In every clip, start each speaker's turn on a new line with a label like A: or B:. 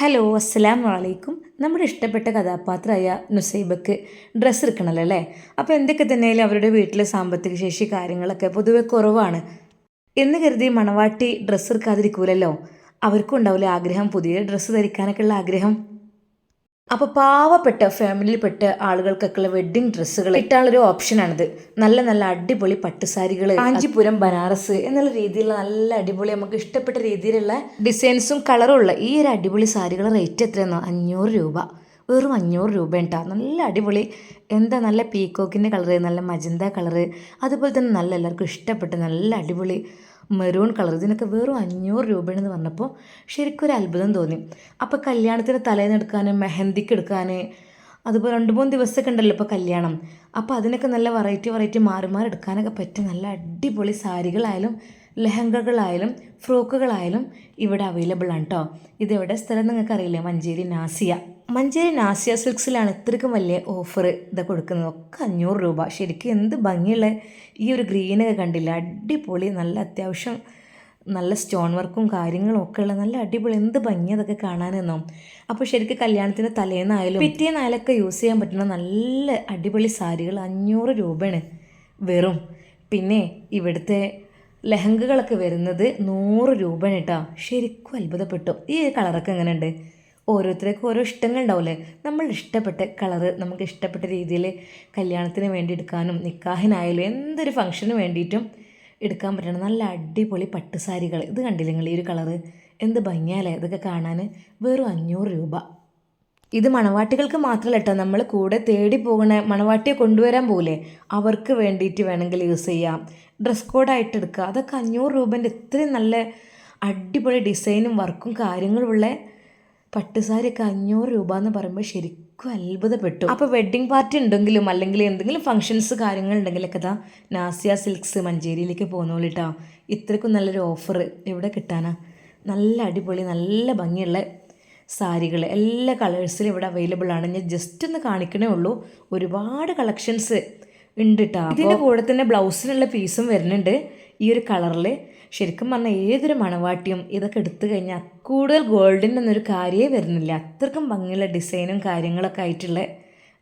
A: Hello അസ്സലാം വലൈക്കും നമ്മുടെ ഇഷ്ടപ്പെട്ട കഥാപാത്രമായ നുസൈബക്ക് ഡ്രസ്സ് എടുക്കണമല്ലോ അല്ലേ? അപ്പോൾ എന്തൊക്കെ തന്നെയാലും അവരുടെ വീട്ടിലെ സാമ്പത്തിക ശേഷി കാര്യങ്ങളൊക്കെ പൊതുവെ കുറവാണ്. എന്ന് കരുതി മണവാട്ടി ഡ്രസ്സ് എടുക്കാതിരിക്കൂലല്ലോ? അവർക്കും ഉണ്ടാവില്ല ആഗ്രഹം? പുതിയ ഡ്രസ്സ് ധരിക്കാനൊക്കെ ഉള്ള ആഗ്രഹം? അപ്പോൾ പാവപ്പെട്ട ഫാമിലിയിൽപ്പെട്ട ആളുകൾക്കൊക്കെയുള്ള വെഡ്ഡിങ് ഡ്രസ്സുകൾ ഇട്ടാളൊരു ഓപ്ഷനാണിത്. നല്ല നല്ല അടിപൊളി പട്ടുസാരികൾ കാഞ്ചിപുരം ബനാറസ് എന്നുള്ള രീതിയിലുള്ള നല്ല അടിപൊളി നമുക്ക് ഇഷ്ടപ്പെട്ട രീതിയിലുള്ള ഡിസൈൻസും കളറും ഉള്ള ഈ ഒരു അടിപൊളി സാരികളുടെ റേറ്റ് എത്രയെന്നോ? അഞ്ഞൂറ് രൂപ. വെറും അഞ്ഞൂറ് രൂപ ഉണ്ടാ നല്ല അടിപൊളി എന്താ നല്ല പീക്കോക്കിന്റെ കളറ് നല്ല മജന്ത കളറ് അതുപോലെ തന്നെ നല്ല എല്ലാവർക്കും ഇഷ്ടപ്പെട്ട നല്ല അടിപൊളി മെറൂൺ കളർ ഇതിനൊക്കെ വെറും അഞ്ഞൂറ് രൂപയാണെന്ന് പറഞ്ഞപ്പോൾ ശരിക്കും ഒരു അത്ഭുതം തോന്നി. അപ്പോൾ കല്യാണത്തിന് തലേന്ന് എടുക്കാൻ മെഹന്തിക്ക് എടുക്കാൻ അതുപോലെ രണ്ട് മൂന്ന് ദിവസമൊക്കെ ഉണ്ടല്ലോ ഇപ്പോൾ കല്യാണം. അപ്പോൾ അതിനൊക്കെ നല്ല വെറൈറ്റി വെറൈറ്റി മാറി മാറി എടുക്കാനൊക്കെ പറ്റിയ നല്ല അടിപൊളി സാരികളായാലും ലെഹങ്കകളായാലും ഫ്രോക്കുകളായാലും ഇവിടെ അവൈലബിൾ ആണ് കേട്ടോ ഇതെവിടെ സ്ഥലം നിങ്ങൾക്ക് അറിയില്ലേ മഞ്ചേരി നാസിയ. മഞ്ചേരി നാസിയ സിൽക്സിലാണ് ഇത്രയ്ക്കും വലിയ ഓഫർ ഇത് കൊടുക്കുന്നത് ഒക്കെ അഞ്ഞൂറ് രൂപ. ശരിക്കും എന്ത് ഭംഗിയുള്ള ഈ ഒരു ഗ്രീനൊക്കെ കണ്ടില്ല? അടിപൊളി. നല്ല അത്യാവശ്യം നല്ല സ്റ്റോൺ വർക്കും കാര്യങ്ങളും ഒക്കെ ഉള്ള നല്ല അടിപൊളി. എന്ത് ഭംഗി അതൊക്കെ കാണാനെന്നോ. അപ്പോൾ ശരിക്കും കല്യാണത്തിന്റെ തലേന്നായാലും പിറ്റേന്നായാലൊക്കെ യൂസ് ചെയ്യാൻ പറ്റുന്ന നല്ല അടിപൊളി സാരികൾ അഞ്ഞൂറ് രൂപയാണ് വെറും. പിന്നെ ഇവിടുത്തെ ലെഹങ്കകളൊക്കെ വരുന്നത് നൂറ് രൂപ കേട്ടോ. ശരിക്കും അത്ഭുതപ്പെട്ടു. ഈ കളറൊക്കെ എങ്ങനെ ഉണ്ട് ഓരോരുത്തർക്കും ഓരോ ഇഷ്ടങ്ങൾ ഉണ്ടാവില്ലേ നമ്മൾ ഇഷ്ടപ്പെട്ട കളറ് നമുക്ക് ഇഷ്ടപ്പെട്ട രീതിയിൽ കല്യാണത്തിന് വേണ്ടി എടുക്കാനും നിക്കാഹിനായാലും എന്തൊരു ഫംഗ്ഷന് വേണ്ടിയിട്ടും എടുക്കാൻ പറ്റണം. നല്ല അടിപൊളി പട്ടുസാരികൾ. ഇത് കണ്ടില്ലേ നിങ്ങൾ ഈ ഒരു കളറ്? എന്ത് ഭംഗിയാലേ ഇതൊക്കെ കാണാൻ വെറും അഞ്ഞൂറ് രൂപ. ഇത് മണവാട്ടികൾക്ക് മാത്രമല്ല കേട്ടോ നമ്മൾ കൂടെ തേടി പോകുന്ന മണവാട്ടിയെ കൊണ്ടുവരാൻ പോലെ അവർക്ക് വേണ്ടിയിട്ട് വേണമെങ്കിൽ യൂസ് ചെയ്യാം. ഡ്രസ് കോഡായിട്ട് എടുക്കുക. അതൊക്കെ അഞ്ഞൂറ് രൂപേന്റെ ഇത്രയും നല്ല അടിപൊളി ഡിസൈനും വർക്കും കാര്യങ്ങളുമുള്ള പട്ടുസാരിയൊക്കെ അഞ്ഞൂറ് രൂപ എന്ന് പറയുമ്പോൾ ശരിക്കും അത്ഭുതപ്പെട്ടു. അപ്പോൾ വെഡ്ഡിംഗ് പാർട്ടി ഉണ്ടെങ്കിലും അല്ലെങ്കിൽ എന്തെങ്കിലും ഫംഗ്ഷൻസ് കാര്യങ്ങൾ ഉണ്ടെങ്കിലൊക്കെ ഇതാ നാസിയ സിൽക്സ് മഞ്ചേരിയിലേക്ക് പോകുന്നോളിട്ടാ ഇത്രക്കും നല്ലൊരു ഓഫർ എവിടെ കിട്ടാനാ? നല്ല അടിപൊളി നല്ല ഭംഗിയുള്ള സാരികൾ എല്ലാ കളേഴ്സിലും ഇവിടെ അവൈലബിൾ ആണ്. ഞാൻ ജസ്റ്റ് ഒന്ന് കാണിക്കണേ ഉള്ളൂ. ഒരുപാട് കളക്ഷൻസ് ഉണ്ട് കേട്ടോ ഇതിന്റെ കൂടെ തന്നെ ബ്ലൗസിനുള്ള പീസും വരുന്നുണ്ട് ഈ ഒരു കളറിൽ ശരിക്കും പറഞ്ഞാൽ ഏതൊരു മണവാട്ടിയും ഇതൊക്കെ എടുത്തു കഴിഞ്ഞാൽ കൂടുതൽ ഗോൾഡിന്റെ എന്നൊരു കാര്യമേ വരുന്നില്ല. അത്രക്കും ഭംഗിയുള്ള ഡിസൈനും കാര്യങ്ങളൊക്കെ ആയിട്ടുള്ള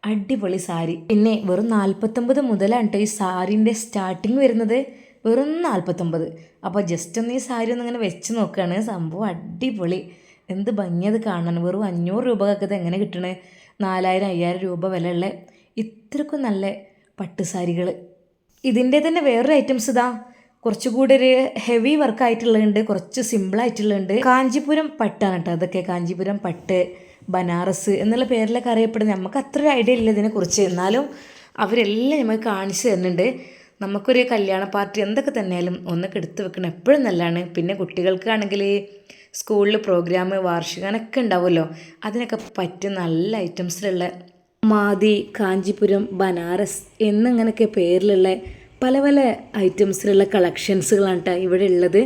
A: അടിപൊളി സാരി. പിന്നെ വെറും നാൽപ്പത്തൊമ്പത് മുതലാണ് കേട്ടോ ഈ സാരീന്റെ സ്റ്റാർട്ടിങ് വരുന്നത്. വെറും നാൽപ്പത്തൊമ്പത് അപ്പോൾ ജസ്റ്റ് ഒന്ന് ഈ സാരി ഒന്ന് ഇങ്ങനെ വെച്ച് നോക്കുകയാണ് സംഭവം അടിപൊളി. എന്ത് ഭംഗിയത് കാണാൻ. വെറും അഞ്ഞൂറ് രൂപക്കൊക്കെ എങ്ങനെ കിട്ടണേ? നാലായിരം അയ്യായിരം രൂപ വിലയുള്ള ഇത്രക്കും നല്ല പട്ടുസാരികൾ ഇതിന്റെ തന്നെ വേറൊരു ഐറ്റംസ് ഇതാ. കുറച്ചുകൂടി ഒരു ഹെവി വർക്ക് ആയിട്ടുള്ളതുണ്ട്. കുറച്ച് സിമ്പിൾ കാഞ്ചീപുരം പട്ടാണ് കേട്ടോ അതൊക്കെ കാഞ്ചിപുരം പട്ട് ബനാറസ് എന്നുള്ള പേരിലൊക്കെ അറിയപ്പെടുന്നത് നമുക്ക് അത്ര ഐഡിയ ഇല്ല ഇതിനെക്കുറിച്ച് എന്നാലും അവരെല്ലാം നമുക്ക് കാണിച്ചു തരുന്നുണ്ട്. നമുക്കൊരു കല്യാണ പാർട്ടി എന്തൊക്കെ തന്നെയാലും ഒന്നൊക്കെ എടുത്ത് വെക്കണം. എപ്പോഴും നല്ലതാണ്. പിന്നെ കുട്ടികൾക്കാണെങ്കിൽ സ്കൂളിൽ പ്രോഗ്രാം വാർഷികനൊക്കെ ഉണ്ടാവുമല്ലോ. അതിനൊക്കെ പറ്റിയ നല്ല ഐറ്റംസിലുള്ള മാതി കാഞ്ചിപുരം ബനാറസ് എന്നിങ്ങനെയൊക്കെ പേരിലുള്ള പല പല ഐറ്റംസിലുള്ള കളക്ഷൻസുകളാണ് കേട്ടോ ഇവിടെ ഉള്ളത്.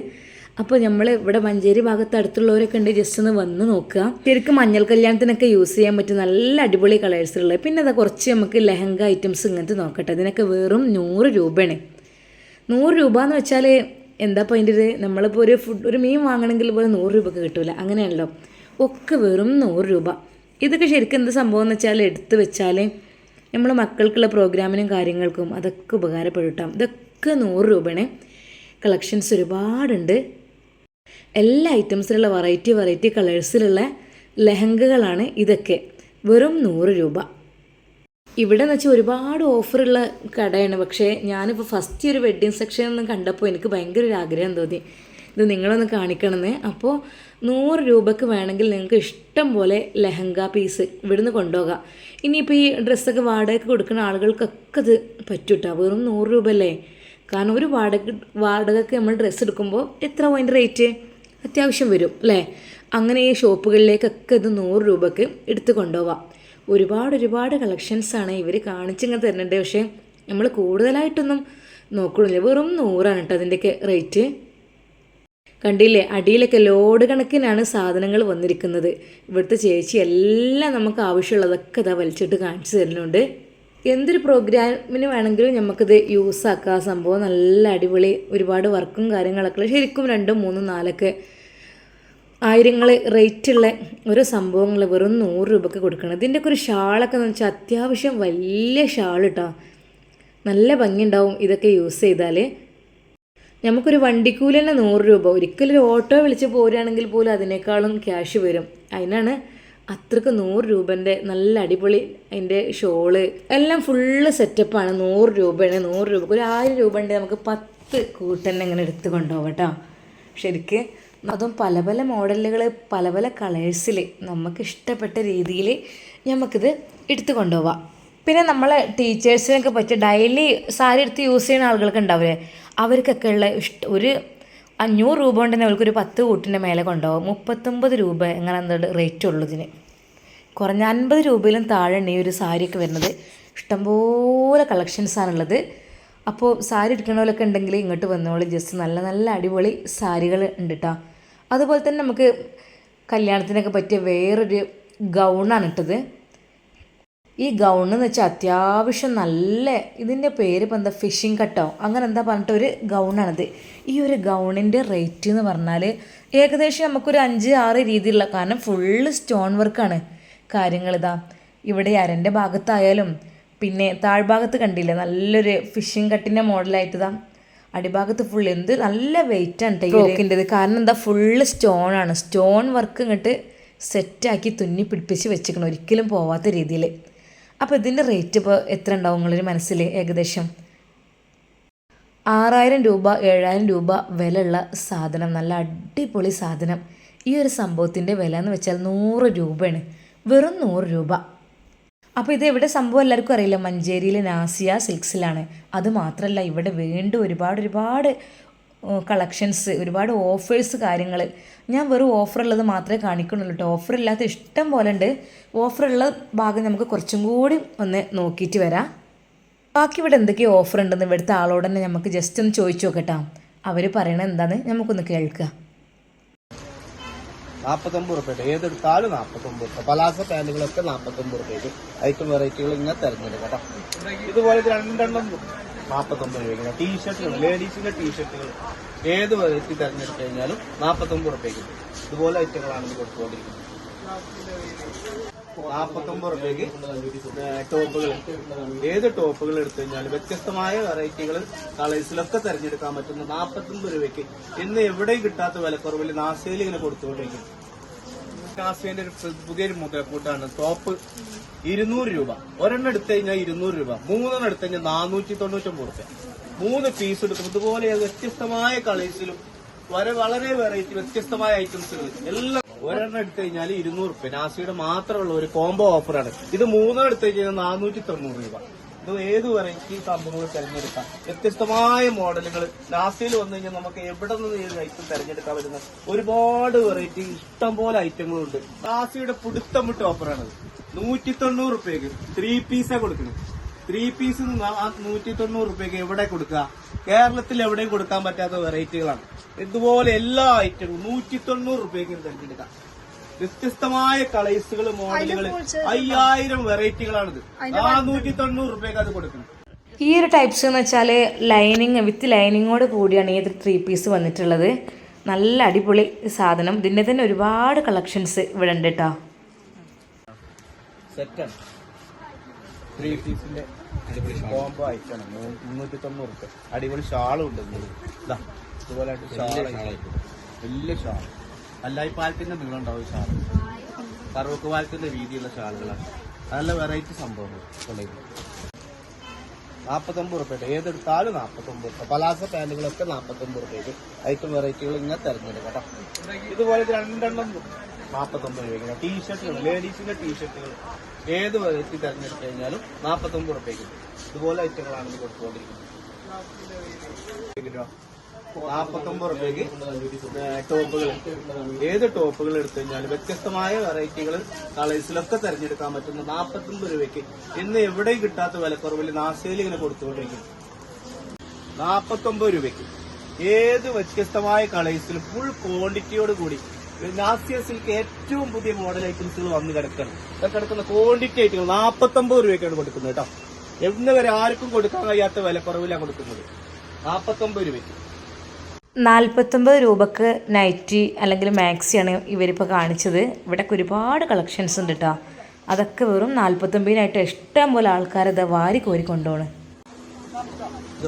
A: അപ്പോൾ നമ്മൾ ഇവിടെ മഞ്ചേരി ഭാഗത്ത് അടുത്തുള്ളവരൊക്കെ ഉണ്ട് ജസ്റ്റ് ഒന്ന് വന്ന് നോക്കുക. ശരിക്കും മഞ്ഞൾ കല്യാണത്തിനൊക്കെ യൂസ് ചെയ്യാൻ പറ്റും നല്ല അടിപൊളി കളേഴ്സുള്ള പിന്നെ അതാ കുറച്ച് നമുക്ക് ലെഹങ്ക ഐറ്റംസ് ഇങ്ങനത്തെ നോക്കട്ടെ. അതിനൊക്കെ വെറും നൂറ് രൂപയാണ്. നൂറ് രൂപ എന്ന് വെച്ചാൽ എന്താ അതിന്റെ ഒരു നമ്മളിപ്പോൾ ഒരു ഫുഡ് ഒരു മീൻ വാങ്ങണമെങ്കിൽ പോലും നൂറ് രൂപക്ക് കിട്ടില്ല അങ്ങനെയാണല്ലോ. ഒക്കെ വെറും നൂറ് രൂപ. ഇതൊക്കെ ശരിക്കും എന്ത് സംഭവം എന്ന് വെച്ചാൽ എടുത്തു വെച്ചാൽ നമ്മൾ മക്കൾക്കുള്ള പ്രോഗ്രാമിനും കാര്യങ്ങൾക്കും അതൊക്കെ ഉപകാരപ്പെടുത്താം ഇതൊക്കെ നൂറ് രൂപയാണ് കളക്ഷൻസ് ഒരുപാടുണ്ട്. എല്ലാ ഐറ്റംസിലുള്ള വെറൈറ്റി വെറൈറ്റി കളേഴ്സിലുള്ള ലെഹങ്കകളാണ് ഇതൊക്കെ. വെറും നൂറ് രൂപ. ഇവിടെ എന്ന് വെച്ചാൽ ഒരുപാട് ഓഫറുള്ള കടയാണ്. പക്ഷേ ഞാനിപ്പോൾ ഫസ്റ്റ് ഒരു വെഡ്ഡിങ് സെക്ഷൻ ഒന്ന് കണ്ടപ്പോൾ എനിക്ക് ഭയങ്കര ഒരു ആഗ്രഹം തോന്നി. ഇത് നിങ്ങളൊന്ന് കാണിക്കണമെന്ന് അപ്പോൾ നൂറ് രൂപയ്ക്ക് വേണമെങ്കിൽ നിങ്ങൾക്ക് ഇഷ്ടം പോലെ ലെഹങ്ക പീസ് ഇവിടുന്ന് കൊണ്ടുപോകാം. ഇനിയിപ്പോൾ ഈ ഡ്രസ്സൊക്കെ വാടകയ്ക്ക് കൊടുക്കുന്ന ആളുകൾക്കൊക്കെ ഇത് പറ്റൂട്ടോ. വെറും നൂറ് രൂപ അല്ലേ കാരണം ഒരു വാടക വാടകയ്ക്ക് നമ്മൾ ഡ്രസ്സ് എടുക്കുമ്പോൾ എത്ര അതിന്റെ റേറ്റ് അത്യാവശ്യം വരും അല്ലേ? അങ്ങനെ ഈ ഷോപ്പുകളിലേക്കൊക്കെ ഇത് നൂറ് രൂപക്ക് എടുത്ത് കൊണ്ടുപോവാം. ഒരുപാട് ഒരുപാട് കളക്ഷൻസാണ് ഇവർ കാണിച്ചിങ്ങനെ തരുന്നുണ്ട്. പക്ഷേ നമ്മൾ കൂടുതലായിട്ടൊന്നും നോക്കണില്ല വെറും നൂറാണ് കേട്ടോ അതിന്റെയൊക്കെ റേറ്റ് കണ്ടില്ലേ? അടിയിലൊക്കെ ലോഡ് കണക്കിനാണ് സാധനങ്ങൾ വന്നിരിക്കുന്നത്. ഇവിടുത്തെ ചേച്ചി എല്ലാം നമുക്ക് ആവശ്യമുള്ളതൊക്കെ ഇതാ വലിച്ചിട്ട് കാണിച്ചു തരുന്നുണ്ട്. എന്തൊരു പ്രോഗ്രാമിന് വേണമെങ്കിലും നമുക്കിത് യൂസ് ആക്കാം. സംഭവം നല്ല അടിപൊളി. ഒരുപാട് വർക്കും കാര്യങ്ങളൊക്കെ ശരിക്കും രണ്ടും മൂന്നും നാലൊക്കെ ആയിരങ്ങൾ റേറ്റുള്ള ഓരോ സംഭവങ്ങൾ വെറും നൂറ് രൂപയ്ക്ക് കൊടുക്കണം. ഇതിന്റെയൊക്കെ ഒരു ഷാളൊക്കെ എന്ന് വെച്ചാൽ അത്യാവശ്യം വലിയ ഷാൾ കേട്ടോ നല്ല ഭംഗിയുണ്ടാവും ഇതൊക്കെ യൂസ് ചെയ്താൽ നമുക്കൊരു വണ്ടിക്കൂലി തന്നെ നൂറ് രൂപ. ഒരിക്കലും ഒരു ഓട്ടോ വിളിച്ച് പോരുകയാണെങ്കിൽ പോലും അതിനേക്കാളും ക്യാഷ് വരും. അതിനാണ് അത്രയ്ക്ക് നൂറ് രൂപന്റെ നല്ല അടിപൊളി അതിന്റെ ഷോൾ. എല്ലാം ഫുള്ള് സെറ്റപ്പാണ്. നൂറ് രൂപയാണ് നൂറ് രൂപ ഒരു ആയിരം രൂപ ഉണ്ട് നമുക്ക് പത്ത് കൂട്ടന്നെ ഇങ്ങനെ എടുത്ത് കൊണ്ടുപോകാം കേട്ടോ. ശരിക്ക് അതും പല പല മോഡലുകൾ പല പല കളേഴ്സിൽ നമുക്ക് ഇഷ്ടപ്പെട്ട രീതിയിൽ നമുക്കിത് എടുത്തു കൊണ്ടുപോവാം. പിന്നെ നമ്മളെ ടീച്ചേഴ്സിനൊക്കെ പറ്റിയ ഡെയിലി സാരി എടുത്ത് യൂസ് ചെയ്യുന്ന ആളുകൾക്ക് ഉണ്ടാവില്ലേ? അവർക്കൊക്കെ ഉള്ള ഇഷ്ട ഒരു അഞ്ഞൂറ് രൂപ കൊണ്ട് തന്നെ അവർക്കൊരു പത്ത് കൂട്ടിന്റെ മേലെ കൊണ്ടുപോകും. മുപ്പത്തൊമ്പത് രൂപ എങ്ങനെ എന്താ റേറ്റ് ഉള്ളൂ ഇതിന്. കുറഞ്ഞ അൻപത് രൂപയിലും താഴെയാണ് ഈ ഒരു സാരിയൊക്കെ വരുന്നത് ഇഷ്ടംപോലെ കളക്ഷൻസാണുള്ളത് അപ്പോൾ സാരി എടുക്കണവരൊക്കെ ഉണ്ടെങ്കിൽ ഇങ്ങോട്ട് വന്നോളൂ. ജസ്റ്റ് നല്ല നല്ല അടിപൊളി സാരികൾ ഉണ്ട് കേട്ടോ അതുപോലെ തന്നെ നമുക്ക് കല്യാണത്തിനൊക്കെ പറ്റിയ വേറൊരു ഗൗണാണ് ഇട്ടത്. ഈ ഗൗൺ എന്ന് വെച്ചാൽ അത്യാവശ്യം നല്ല ഇതിന്റെ പേര് ഇപ്പം എന്താ ഫിഷിംഗ് കട്ടോ അങ്ങനെ എന്താ പറഞ്ഞിട്ട് ഒരു ഗൗണാണിത്. ഈ ഒരു ഗൗണിന്റെ റേറ്റ് എന്ന് പറഞ്ഞാൽ ഏകദേശം നമുക്കൊരു അഞ്ച് ആറ് രീതിയിലുള്ള കാരണം ഫുള്ള് സ്റ്റോൺ വർക്കാണ് കാര്യങ്ങളിതാ ഇവിടെ അരന്റെ ഭാഗത്തായാലും പിന്നെ താഴ്ഭാഗത്ത് കണ്ടില്ല? നല്ലൊരു ഫിഷിംഗ് കട്ടിന്റെ മോഡലായിട്ട് ഇതാ. അടിഭാഗത്ത് ഫുൾ എന്ത് നല്ല വെയിറ്റ് ആണ് ടോക്കിന്റെത് കാരണം എന്താ ഫുള്ള് സ്റ്റോൺ ആണ്. സ്റ്റോൺ വർക്ക് ഇങ്ങോട്ട് സെറ്റാക്കി തുന്നി പിടിപ്പിച്ച് വെച്ചിരിക്കണം ഒരിക്കലും പോവാത്ത രീതിയിൽ അപ്പോൾ ഇതിന്റെ റേറ്റ് ഇപ്പോൾ എത്ര ഉണ്ടാവും നിങ്ങളൊരു മനസ്സിൽ ഏകദേശം? ആറായിരം രൂപ ഏഴായിരം രൂപ വിലയുള്ള സാധനം നല്ല അടിപൊളി സാധനം. ഈ ഒരു സംഭവത്തിന്റെ വില എന്ന് വെച്ചാൽ നൂറ് രൂപയാണ്. വെറും നൂറ് രൂപ. അപ്പോൾ ഇത് എവിടെ സംഭവം എല്ലാവർക്കും അറിയില്ല? മഞ്ചേരിയിലെ നാസിയ സിൽക്സിലാണ്. അത് മാത്രമല്ല ഇവിടെ വീണ്ടും ഒരുപാട് ഒരുപാട് കളക്ഷൻസ് ഒരുപാട് ഓഫേഴ്സ് കാര്യങ്ങൾ ഞാൻ വെറും ഓഫർ ഉള്ളത് മാത്രമേ കാണിക്കുന്നുള്ളൂ കേട്ടോ ഓഫർ ഇല്ലാത്ത ഇഷ്ടം പോലെ ഉണ്ട്. ഓഫറുള്ള ഭാഗം നമുക്ക് കുറച്ചും കൂടി ഒന്ന് നോക്കിയിട്ട് വരാം. ബാക്കി ഇവിടെ എന്തൊക്കെയോ ഓഫർ ഉണ്ടെന്ന് ഇവിടുത്തെ ആളോട് തന്നെ നമുക്ക് ജസ്റ്റ് ഒന്ന് ചോദിച്ചു നോക്കട്ടാ. അവർ പറയണത് എന്താണെന്ന് നമുക്കൊന്ന് കേൾക്കുക
B: നാൽപ്പത്തൊമ്പത് റുപ്യ ഏതെടുത്താലും നാൽപ്പത്തൊമ്പത് റുപ്യ പലാസ പാന്റുകളൊക്കെ നാൽപ്പത്തൊമ്പത് റുപ്യക്ക് ഐറ്റം വെറൈറ്റികൾ ഇങ്ങനെ തിരഞ്ഞെടുക്കാം ഇതുപോലെ ഇത് രണ്ടെണ്ണം നാൽപ്പത്തൊമ്പത് രൂപയ്ക്ക് ടീഷർട്ടുകൾ ലേഡീസിന്റെ ടീഷർട്ടുകൾ ഏത് വെറൈറ്റി തെരഞ്ഞെടുത്തു കഴിഞ്ഞാലും നാൽപ്പത്തൊമ്പത് റുപ്യക്ക് ഇതുപോലെ ഐറ്റങ്ങളാണ് കൊടുത്തുകൊണ്ടിരിക്കുന്നത്. നാൽപ്പത്തൊമ്പത് റുപ്യക്ക് ടോപ്പുകൾ. ഏത് ടോപ്പുകൾ എടുത്തു കഴിഞ്ഞാലും വ്യത്യസ്തമായ വെറൈറ്റികൾ കളേഴ്സിലൊക്കെ തിരഞ്ഞെടുക്കാൻ പറ്റുന്ന നാൽപ്പത്തൊമ്പത് രൂപയ്ക്ക് ഇന്ന് എവിടെയും കിട്ടാത്ത വിലക്കുറവിൽ നാസയിൽ ഇങ്ങനെ കൊടുത്തുകൊണ്ടിരിക്കും നാസേന്റെ ഒരു പുതിയൊരു മുതൽക്കൂട്ടാണ്. ടോപ്പ് ഇരുന്നൂറ് രൂപ. ഒരെണ്ണം എടുത്തു കഴിഞ്ഞാൽ ഇരുന്നൂറ് രൂപ. മൂന്നെണ്ണം എടുത്തു കഴിഞ്ഞാൽ നാനൂറ്റി തൊണ്ണൂറ്റൊമ്പത് റുപ്യ മൂന്ന് പീസ് എടുക്കും ഇതുപോലെ വ്യത്യസ്തമായ കളേഴ്സിലും വളരെ വളരെ വെറൈറ്റി വ്യത്യസ്തമായ ഐറ്റംസുകൾ. എല്ലാം ഒരെണ്ണം എടുത്തു കഴിഞ്ഞാൽ ഇരുന്നൂറ് രൂപ നാസിയുടെ മാത്രമുള്ള ഒരു കോംബോ ഓഫറാണ് ഇത് മൂന്നെണ്ണം എടുത്തു കഴിഞ്ഞാൽ നാനൂറ്റി തൊണ്ണൂറ് രൂപ. ഇത് ഏത് വെറൈറ്റി സംഭവങ്ങൾ തിരഞ്ഞെടുക്കാം? വ്യത്യസ്തമായ മോഡലുകൾ നാസിയിൽ വന്നു കഴിഞ്ഞാൽ നമുക്ക് എവിടെ നിന്ന് ഏത് ഐറ്റം തിരഞ്ഞെടുക്കാൻ പറ്റുന്ന ഒരുപാട് വെറൈറ്റി ഇഷ്ടം പോലെ ഐറ്റങ്ങളുണ്ട് നാസിയുടെ പുടുത്തം വിട്ട് ഓഫറാണ് നൂറ്റി തൊണ്ണൂറ് രൂപയ്ക്ക് ത്രീ പീസാ കൊടുക്കുന്നത് ത്രീ പീസ് നൂറ്റി തൊണ്ണൂറ് റുപ്യക്ക് എവിടെ കൊടുക്കുക? കേരളത്തിൽ എവിടെയും കൊടുക്കാൻ പറ്റാത്ത വെറൈറ്റികളാണ്. ഇതുപോലെ എല്ലാ ഐറ്റങ്ങളും നൂറ്റി തൊണ്ണൂറ് റുപ്യക്ക് തിരഞ്ഞെടുക്കാം. വ്യത്യസ്തമായ കളേഴ്സുകൾ മോഡലുകൾ അയ്യായിരം വെറൈറ്റികളാണിത്. നാനൂറ്റി തൊണ്ണൂറ് റുപ്യക്ക് അത് കൊടുക്കണം.
A: ഈ ഒരു ടൈപ്സ് എന്ന് വെച്ചാൽ ലൈനിങ് വിത്ത് ലൈനിങ്ങോട് കൂടിയാണ് ഈ ത്രീ പീസ് വന്നിട്ടുള്ളത്. നല്ല അടിപൊളി സാധനം. ഇതിന്റെ തന്നെ ഒരുപാട് കളക്ഷൻസ് ഇവിടെ ഉണ്ട് കേട്ടോ
B: സെറ്റാണ് ത്രീ പീസിന്റെ അടിപൊളി കോംബോ ഐറ്റാണ് മുന്നൂറ്റി തൊണ്ണൂറ് റുപ്യ അടിപൊളി ഷാളും ഉണ്ട് ഇതിൽ. ഇതാ ഇതുപോലെ വലിയ ഷാൾ അല്ലായി പാലത്തിന്റെ നീളം ഉണ്ടാവും ഷാൾ കറുവക്ക് പാലത്തിന്റെ വീതിയുള്ള ഷാളുകളാണ്. നല്ല വെറൈറ്റി സംഭവങ്ങൾ കൊണ്ടുവരുന്നത് നാൽപ്പത്തൊമ്പത് റുപ്യ ഏതെടുത്താലും നാൽപ്പത്തൊമ്പത് റുപ്യ പലാസ പാന്റുകളൊക്കെ നാൽപ്പത്തൊമ്പത് റുപ്യക്ക് ഐറ്റം വെറൈറ്റികൾ ഇങ്ങനെ തിരഞ്ഞെടുക്കാം കേട്ടോ. ഇതുപോലെ രണ്ടെണ്ണം രണ്ടെണ്ണം നാൽപ്പത്തൊമ്പത് രൂപയ്ക്ക്. ടീഷർട്ടുകൾ ലേഡീസിന്റെ ടീഷർട്ടുകൾ ഏത് വെറൈറ്റി തെരഞ്ഞെടുത്തു കഴിഞ്ഞാലും നാൽപ്പത്തൊമ്പത് റുപ്യക്ക് ഇതുപോലെ ഐറ്റങ്ങളാണ് ഇത് കൊടുത്തുകൊണ്ടിരിക്കുന്നത്. നാൽപ്പത്തൊമ്പത് റുപ്യക്ക് ടോപ്പുകൾ. ഏത് ടോപ്പുകൾ എടുത്തു കഴിഞ്ഞാലും വ്യത്യസ്തമായ വെറൈറ്റികൾ കളേഴ്സിലൊക്കെ തിരഞ്ഞെടുക്കാൻ പറ്റുന്ന നാൽപ്പത്തൊമ്പത് രൂപയ്ക്ക് ഇന്ന് എവിടെയും കിട്ടാത്ത വിലക്കുറവിൽ നാസയിൽ ഇങ്ങനെ കൊടുത്തുകൊണ്ടിരിക്കും നാൽപ്പത്തൊമ്പത് രൂപയ്ക്ക് ഏത് വ്യത്യസ്തമായ കളേഴ്സിലും ഫുൾ ക്വാണ്ടിറ്റിയോട് കൂടി നാസിയ സിൽക്ക് ഏറ്റവും പുതിയ മോഡൽ ഐറ്റംസുകൾ വന്ന് കിടക്കണം. ഇതൊക്കെ കിടക്കുന്ന ക്വാണ്ടിറ്റി ഐറ്റങ്ങൾ നാൽപ്പത്തൊമ്പത് രൂപയ്ക്കാണ് കൊടുക്കുന്നത് കേട്ടോ എന്ന് വരെ ആർക്കും കൊടുക്കാൻ കഴിയാത്ത വിലക്കുറവിലാണ് കൊടുക്കുന്നത്. നാൽപ്പത്തൊമ്പത് രൂപയ്ക്ക്.
A: നാൽപ്പത്തൊമ്പത് രൂപക്ക് നൈറ്റി അല്ലെങ്കിൽ മാക്സിയാണ് ഇവരിപ്പോൾ കാണിച്ചത്. ഇവിടെ ഒരുപാട് കളക്ഷൻസ് ഉണ്ട് കേട്ടോ അതൊക്കെ വെറും നാൽപ്പത്തൊമ്പതിനായിട്ട് ഇഷ്ടം പോലെ ആൾക്കാരത് വാരി കോരി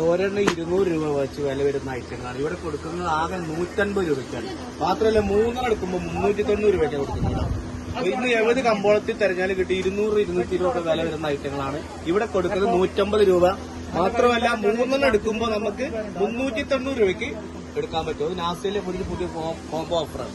B: ഒരെണ്ണം ഇരുന്നൂറ് രൂപ വെച്ച് വില വരുന്ന ഐറ്റങ്ങളാണ്. ഇവിടെ കൊടുക്കുന്നത് ആകെ നൂറ്റൻപത് രൂപയ്ക്കാണ്. മാത്രമല്ല മൂന്നെണ്ണം എടുക്കുമ്പോൾ മുന്നൂറ്റി തൊണ്ണൂറ് രൂപയ്ക്ക് കൊടുക്കുന്നത് ഇന്ന് ഏത് കമ്പോളത്തിൽ തെരഞ്ഞാലും കിട്ടി? ഇരുന്നൂറ് ഇരുന്നൂറ്റി ഇരുപത് വില വരുന്ന ഐറ്റങ്ങളാണ്. ഇവിടെ കൊടുക്കുന്നത് നൂറ്റമ്പത് രൂപ. മാത്രമല്ല മൂന്നെണ്ണം എടുക്കുമ്പോൾ നമുക്ക് മുന്നൂറ്റി തൊണ്ണൂറ് രൂപയ്ക്ക് എടുക്കാൻ പറ്റും. നാസയിലെ പുതിയ പുതിയ കോംബോ ഓഫറാണ്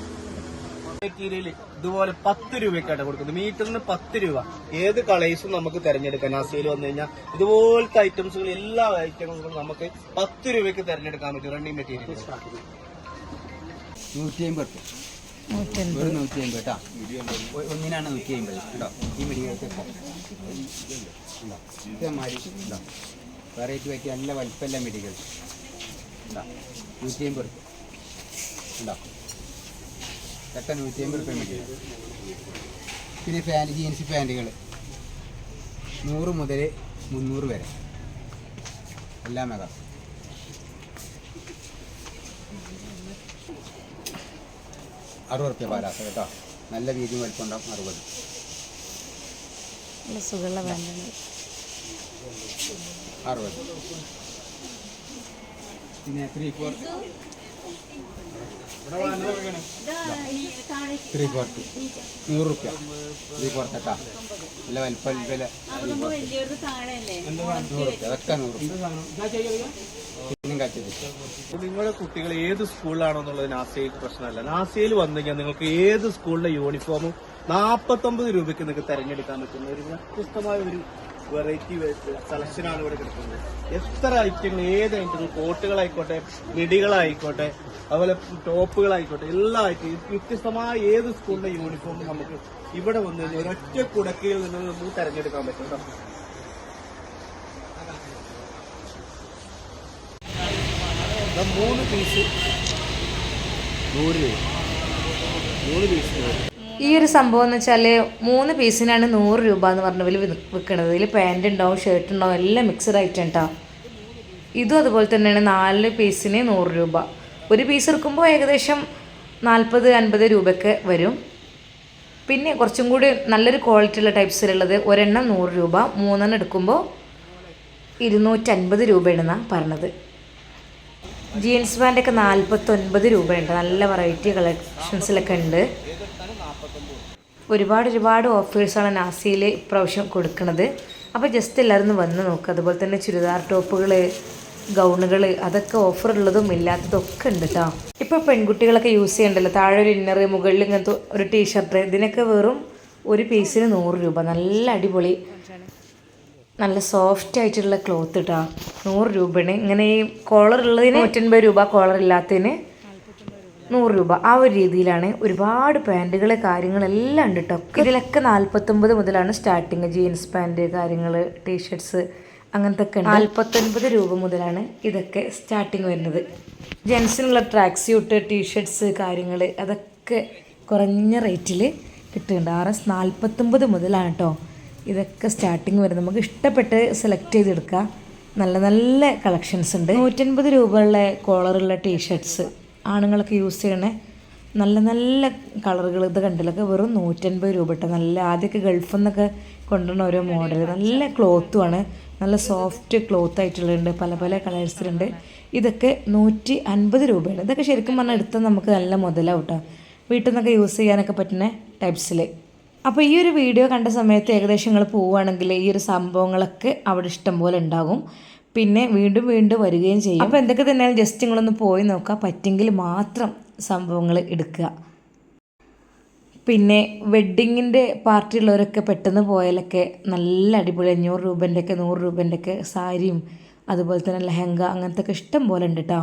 B: മെറ്റീരിയൽ ഇതുപോലെ പത്ത് രൂപയ്ക്കായിട്ട് കൊടുക്കുന്നത്. മീറ്ററിന് പത്ത് രൂപ. ഏത് കളേഴ്സും നമുക്ക് തിരഞ്ഞെടുക്കാൻ ആ സെയിൽ വന്നു കഴിഞ്ഞാൽ ഇതുപോലത്തെ ഐറ്റംസുകൾ എല്ലാ ഐറ്റംസുകളും നമുക്ക് പത്ത് രൂപയ്ക്ക് തിരഞ്ഞെടുക്കാൻ പറ്റും റണ്ണിങ് മെറ്റീരിയൽ
C: നൂറ്റി അമ്പത് ഒരു നൂറ്റി അമ്പത് കേട്ടോ ഒന്നിനാണ് നൂറ്റി അമ്പത് കേട്ടോ ഈ ഇതേമാതിരി. ഉണ്ടോ വെറൈറ്റി പറ്റി നല്ല വലിപ്പമല്ല ഉണ്ടോ നൂറ്റി അമ്പത് ഉണ്ടോ ഇതൊക്കെ നൂറ്റി അമ്പത് റുപ്യ മിടികൾ പിന്നെ ഫാൻ ജീൻസ് പാന്റുകൾ നൂറ് മുതൽ മുന്നൂറ് വരെ. എല്ലാം മേഘം അറുപത് റുപ്യ പാലാസ കേട്ടോ. നല്ല വീതിയും വലിപ്പം ഉണ്ടാവും അറുപത്
A: സുഖമുള്ള
C: അറുപത്. പിന്നെ ത്രീ ഫോർ ത്രീ ഫോർട്ടി നൂറ് റുപ്യ ത്രീ ഫോർത്ത് കേട്ടോ നല്ല വലിപ്പം വില നൂറ് റുപ്യ അതൊക്കെ നൂറ് പിന്നും കച്ചത്
B: നിങ്ങളുടെ കുട്ടികൾ ഏത് സ്കൂളിലാണോ എന്നുള്ളത് നാസയിൽ പ്രശ്നമല്ല. നാസയിൽ വന്നു കഴിഞ്ഞാൽ നിങ്ങൾക്ക് ഏത് സ്കൂളിലെ യൂണിഫോമും നാൽപ്പത്തൊമ്പത് രൂപയ്ക്ക് നിങ്ങൾക്ക് തിരഞ്ഞെടുക്കാൻ പറ്റുന്ന ഒരു വ്യത്യസ്തമായ ഒരു വെറൈറ്റി സെലക്ഷനാണ് ഇവിടെ കിടക്കുന്നത്. എത്ര ഐറ്റങ്ങൾ ഏത് ഐറ്റങ്ങൾ? കോട്ടുകളായിക്കോട്ടെ മിടികളായിക്കോട്ടെ അതുപോലെ ടോപ്പുകളായിക്കോട്ടെ എല്ലാ ഐറ്റം വ്യത്യസ്തമായ ഏത് സ്കൂളിന്റെ യൂണിഫോം നമുക്ക് ഇവിടെ വന്ന് ഒരൊറ്റ കുടക്കയിൽ നിന്ന് നമുക്ക് തെരഞ്ഞെടുക്കാൻ പറ്റും മൂന്ന് പീസ് നൂറ് രൂപ. മൂന്ന് പീസ്
A: ഈ ഒരു സംഭവം എന്ന് വെച്ചാൽ മൂന്ന് പീസിനാണ് നൂറ് രൂപ എന്ന് പറഞ്ഞ വില വിൽക്കുന്നത് ഇതിൽ പാന്റ് ഉണ്ടാവും ഷർട്ട് ഉണ്ടാവും എല്ലാം മിക്സഡ് ആയിട്ട് കേട്ടോ ഇതും അതുപോലെ തന്നെയാണ് നാല് പീസിന് നൂറ് രൂപ. ഒരു പീസ് എടുക്കുമ്പോൾ ഏകദേശം നാൽപ്പത് അൻപത് രൂപയ്ക്ക് വരും. പിന്നെ കുറച്ചും കൂടി നല്ലൊരു ക്വാളിറ്റി ഉള്ള ടൈപ്സിലുള്ളത് ഒരെണ്ണം നൂറ് രൂപ മൂന്നെണ്ണം എടുക്കുമ്പോൾ ഇരുന്നൂറ്റൻപത് രൂപയാണെന്നാണ് പറഞ്ഞത്. ജീൻസ് പാന്റൊക്കെ നാൽപ്പത്തൊൻപത് രൂപയുണ്ട്. നല്ല വെറൈറ്റി കളക്ഷൻസിലൊക്കെ ഉണ്ട്. ഒരുപാട് ഒരുപാട് ഓഫേഴ്സാണ് നാസിയിൽ ഇപ്രാവശ്യം കൊടുക്കുന്നത് അപ്പോൾ ജസ്റ്റ് എല്ലാവരും വന്ന് നോക്കുക അതുപോലെ തന്നെ ചുരിദാർ ടോപ്പുകൾ ഗൗണുകൾ അതൊക്കെ ഓഫർ ഉള്ളതും ഇല്ലാത്തതും ഒക്കെ ഉണ്ട് കേട്ടോ ഇപ്പോൾ പെൺകുട്ടികളൊക്കെ യൂസ് ചെയ്യണ്ടല്ലോ. താഴെ ഒരു ഇന്നർ മുകളിൽ ഇങ്ങനത്തെ ഒരു ടീഷർട്ട് ഇതിനൊക്കെ വെറും ഒരു പീസിന് നൂറ് രൂപ. നല്ല അടിപൊളി നല്ല സോഫ്റ്റ് ആയിട്ടുള്ള ക്ലോത്ത് കേട്ടോ നൂറ് രൂപയാണ്. ഇങ്ങനെ ഈ കോളർ ഉള്ളതിന് നൂറ്റൻപത് രൂപ കോളർ ഇല്ലാത്തതിന് നൂറ് രൂപ. ആ ഒരു രീതിയിലാണ് ഒരുപാട് പാന്റുകൾ കാര്യങ്ങളെല്ലാം ഉണ്ട് കേട്ടോ ഇതിലൊക്കെ നാൽപ്പത്തൊമ്പത് മുതലാണ് സ്റ്റാർട്ടിങ് ജീൻസ് പാന്റ് കാര്യങ്ങൾ ടീഷർട്ട്സ് അങ്ങനത്തെ ഒക്കെ നാൽപ്പത്തൊൻപത് രൂപ മുതലാണ് ഇതൊക്കെ സ്റ്റാർട്ടിങ് വരുന്നത്. ജെൻസിനുള്ള ട്രാക്ക് സ്യൂട്ട് ടീഷർട്ട്സ് കാര്യങ്ങൾ അതൊക്കെ കുറഞ്ഞ റേറ്റിൽ കിട്ടുന്നുണ്ട്. ആർ എസ് നാൽപ്പത്തൊമ്പത് മുതലാണ് കേട്ടോ ഇതൊക്കെ സ്റ്റാർട്ടിങ് വരുന്നത്. നമുക്ക് ഇഷ്ടപ്പെട്ട് സെലക്ട് ചെയ്തെടുക്കാം. നല്ല നല്ല കളക്ഷൻസ് ഉണ്ട്. നൂറ്റൻപത് രൂപയുള്ള കോളറുള്ള ടീഷർട്ട്സ് ആണുങ്ങളൊക്കെ യൂസ് ചെയ്യണേ. നല്ല നല്ല കളറുകൾ ഇത് കണ്ടിലൊക്കെ വെറും നൂറ്റൻപത് രൂപ ഇട്ട നല്ല ആദ്യമൊക്കെ ഗൾഫിൽ നിന്നൊക്കെ കൊണ്ടുവരുന്ന ഓരോ മോഡൽ നല്ല ക്ലോത്തുമാണ് നല്ല സോഫ്റ്റ് ക്ലോത്ത് ആയിട്ടുള്ളുണ്ട് പല പല കളേഴ്സിലുണ്ട്. ഇതൊക്കെ നൂറ്റി അൻപത് രൂപയാണ്. ഇതൊക്കെ ശരിക്കും പറഞ്ഞാൽ എടുത്താൽ നമുക്ക് നല്ല മുതലാവും കേട്ടോ വീട്ടിൽ നിന്നൊക്കെ യൂസ് ചെയ്യാനൊക്കെ പറ്റുന്ന ടൈപ്സിൽ അപ്പോൾ ഈ ഒരു വീഡിയോ കണ്ട സമയത്ത് ഏകദേശം നിങ്ങൾ പോവുകയാണെങ്കിൽ ഈ ഒരു സംഭവങ്ങളൊക്കെ അവിടെ ഇഷ്ടം പോലെ ഉണ്ടാകും. പിന്നെ വീണ്ടും വീണ്ടും വരികയും ചെയ്യും. അപ്പോൾ എന്തൊക്കെ തന്നെയാണ് ജസ്റ്റ് നിങ്ങളൊന്ന് പോയി നോക്കുക പറ്റെങ്കിൽ മാത്രം സംഭവങ്ങൾ എടുക്കുക. പിന്നെ വെഡ്ഡിങ്ങിന്റെ പാർട്ടി ഉള്ളവരൊക്കെ പെട്ടെന്ന് പോയാലൊക്കെ നല്ല അടിപൊളി. അഞ്ഞൂറ് രൂപന്റെ ഒക്കെ നൂറ് രൂപന്റെ ഒക്കെ സാരിയും അതുപോലെ തന്നെ ലെഹങ്ക അങ്ങനത്തെ ഒക്കെ ഇഷ്ടം പോലെ ഉണ്ട് കേട്ടോ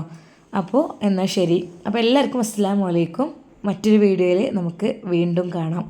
A: അപ്പോൾ എന്നാൽ ശരി. അപ്പോൾ എല്ലാവർക്കും അസ്സാം വലൈക്കും മറ്റൊരു വീഡിയോയിൽ നമുക്ക് വീണ്ടും കാണാം.